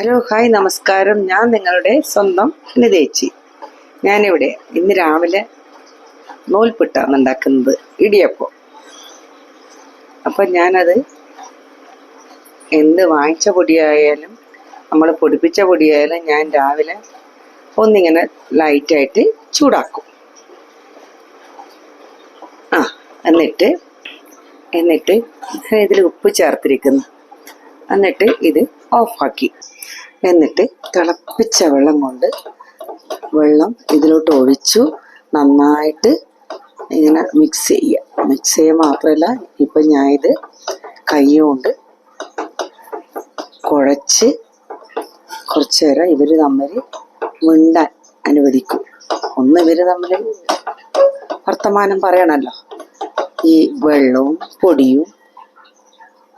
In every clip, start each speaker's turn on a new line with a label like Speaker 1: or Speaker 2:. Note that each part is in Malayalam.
Speaker 1: ഹലോ ഹായ് നമസ്കാരം. ഞാൻ നിങ്ങളുടെ സ്വന്തം നിതേച്ചി ഞാനിവിടെ ഇന്ന് രാവിലെ നൂൽപുട്ടാണ് ഉണ്ടാക്കുന്നത് ഇടിയപ്പം. അപ്പം ഞാനത് എന്ത് വാങ്ങിച്ച പൊടിയായാലും നമ്മൾ പൊടിപ്പിച്ച പൊടിയായാലും ഞാൻ രാവിലെ ഒന്നിങ്ങനെ ലൈറ്റായിട്ട് ചൂടാക്കും. ആ എന്നിട്ട് എന്നിട്ട് ഇതിൽ ഉപ്പ് ചേർത്തിരിക്കുന്നു. എന്നിട്ട് ഇത് ഓഫാക്കി എന്നിട്ട് തിളപ്പിച്ച വെള്ളം കൊണ്ട് വെള്ളം ഇതിലോട്ട് ഒഴിച്ചു നന്നായിട്ട് ഇങ്ങനെ മിക്സ് ചെയ്യുക. മിക്സ് ചെയ്യുക മാത്രമല്ല ഇപ്പം ഞാൻ ഇത് കൈ കൊണ്ട് കുഴച്ച് കുറച്ച് നേരം ഇവർ തമ്മിൽ മിണ്ടാൻ അനുവദിക്കും. ഒന്ന് ഇവർ തമ്മിൽ വർത്തമാനം പറയണല്ലോ. ഈ വെള്ളവും പൊടിയും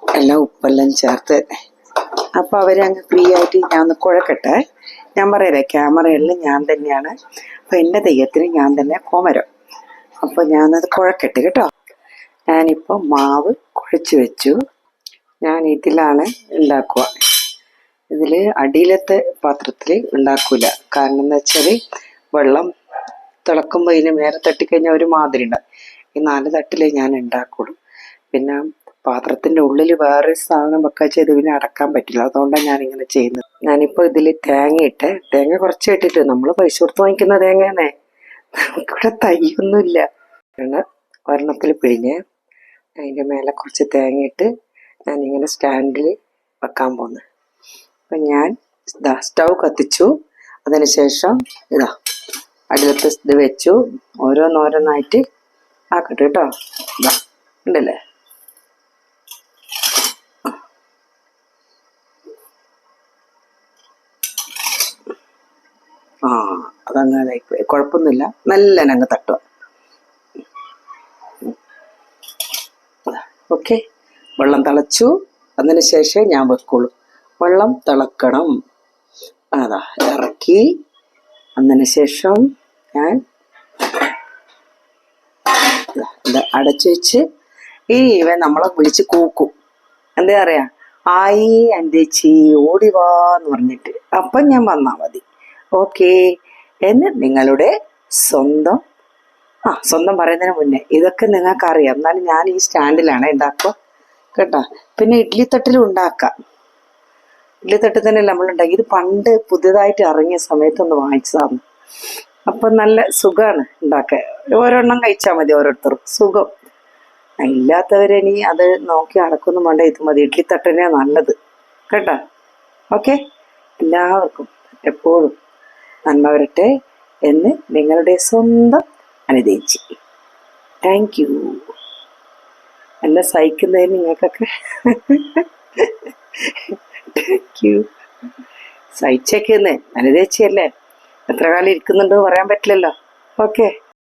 Speaker 1: എല്ലാം ഉപ്പെല്ലാം ചേർത്ത് അപ്പൊ അവരെ അവരങ്ങ് ഫ്രീ ആയിട്ട് ഞാൻ ഒന്ന് കുഴക്കട്ടെ. ഞാൻ പറയല്ലേ ക്യാമറയെല്ലാം ഞാൻ തന്നെയാണ്. അപ്പൊ എന്റെ തെയ്യത്തിന് ഞാൻ തന്നെ കോമരം. അപ്പൊ ഞാനത് കുഴക്കട്ടെ കേട്ടോ. ഞാനിപ്പോൾ മാവ് കുഴച്ച് വെച്ചു. ഞാൻ ഇതിലാണ് ഉണ്ടാക്കുക. ഇതിൽ അടിയിലത്തെ പാത്രത്തിൽ ഉണ്ടാക്കൂല. കാരണം എന്താ വെച്ചാൽ വെള്ളം തിളക്കുമ്പോൾ ഇതിന് മേലെ തട്ടിക്കഴിഞ്ഞാൽ ഒരു മാതിരി ഉണ്ടാകും ഈ നാല് തട്ടിലേ ഞാൻ ഉണ്ടാക്കുള്ളൂ. പിന്നെ പാത്രത്തിന്റെ ഉള്ളിൽ വേറെ സാധനം വെക്കാൻ ചെയ്ത് പിന്നെ അടക്കാൻ പറ്റില്ല. അതുകൊണ്ടാണ് ഞാനിങ്ങനെ ചെയ്യുന്നത്. ഞാനിപ്പോൾ ഇതിൽ തേങ്ങ ഇട്ട് തേങ്ങ കുറച്ച് ഇട്ടിട്ട് നമ്മൾ പൈസ കൊടുത്ത് വാങ്ങിക്കുന്ന തേങ്ങ തന്നെ നമുക്കിവിടെ തൈയൊന്നുമില്ല. ഒരെണ്ണത്തിൽ പിഴിഞ്ഞ് അതിന്റെ മേലെ കുറച്ച് തേങ്ങ ഇട്ട് ഞാനിങ്ങനെ സ്റ്റാൻഡിൽ വെക്കാൻ പോന്നു. അപ്പം ഞാൻ ഇതാ സ്റ്റൗ കത്തിച്ചു. അതിനുശേഷം ഇതാ അടുത്ത് ഇത് വെച്ചു. ഓരോന്നോരോന്നായിട്ട് ആക്കട്ടെ കേട്ടോ. ഇതാ ഉണ്ടല്ലേ? ആ അതങ്ങനെ കുഴപ്പമൊന്നുമില്ല നല്ല അങ്ങ് തട്ടുക. ഓക്കെ വെള്ളം തിളച്ചു. അതിന് ശേഷം ഞാൻ വെക്കുള്ളൂ. വെള്ളം തിളക്കണം. അതാ ഇറക്കി. അതിന് ശേഷം ഞാൻ അടച്ചു വെച്ച് ഈ ഇവൻ നമ്മളെ വിളിച്ച് കൂക്കും. എന്താ പറയാ? ആയി എന്റെ ചീ ഓടിവാന്ന് പറഞ്ഞിട്ട്. അപ്പം ഞാൻ വന്നാൽ മതി. ഓക്കെ. എന്ന് നിങ്ങളുടെ സ്വന്തം ആ സ്വന്തം പറയുന്നതിന് മുന്നേ ഇതൊക്കെ നിങ്ങൾക്ക് അറിയാം എന്നാലും ഞാൻ ഈ സ്റ്റാൻഡിലാണ് ഉണ്ടാക്കുക കേട്ടോ? പിന്നെ ഇഡ്ഡലി തട്ടിലും ഉണ്ടാക്കാം. ഇഡ്ഡലി തട്ടിൽ തന്നെ നമ്മൾ ഉണ്ടാക്കി. ഇത് പണ്ട് പുതിയതായിട്ട് ഇറങ്ങിയ സമയത്തൊന്ന് വാങ്ങിച്ചതാണ്. അപ്പം നല്ല സുഖമാണ് ഉണ്ടാക്കാൻ. ഓരോണ്ണം കഴിച്ചാൽ മതി ഓരോരുത്തർക്കും. സുഖം. ഇല്ലാത്തവരിനി അത് നോക്കി അടക്കൊന്നും വേണ്ട. ഇത് മതി. ഇഡ്ഡലി തട്ടനെ നല്ലത്. കേട്ടോ? ഓക്കെ? എല്ലാവർക്കും എപ്പോഴും. നന്മ വരട്ടെ എന്ന് നിങ്ങളുടെ സ്വന്തം അനുദയിച്ച്. താങ്ക് യു എന്നെ സഹിക്കുന്നതിന് നിങ്ങൾക്കൊക്കെ താങ്ക് യു സഹിച്ചേക്കുന്നേ അനുദയിച്ചല്ലേ? എത്ര കാലം ഇരിക്കുന്നുണ്ടോ പറയാൻ പറ്റില്ലല്ലോ. ഓക്കെ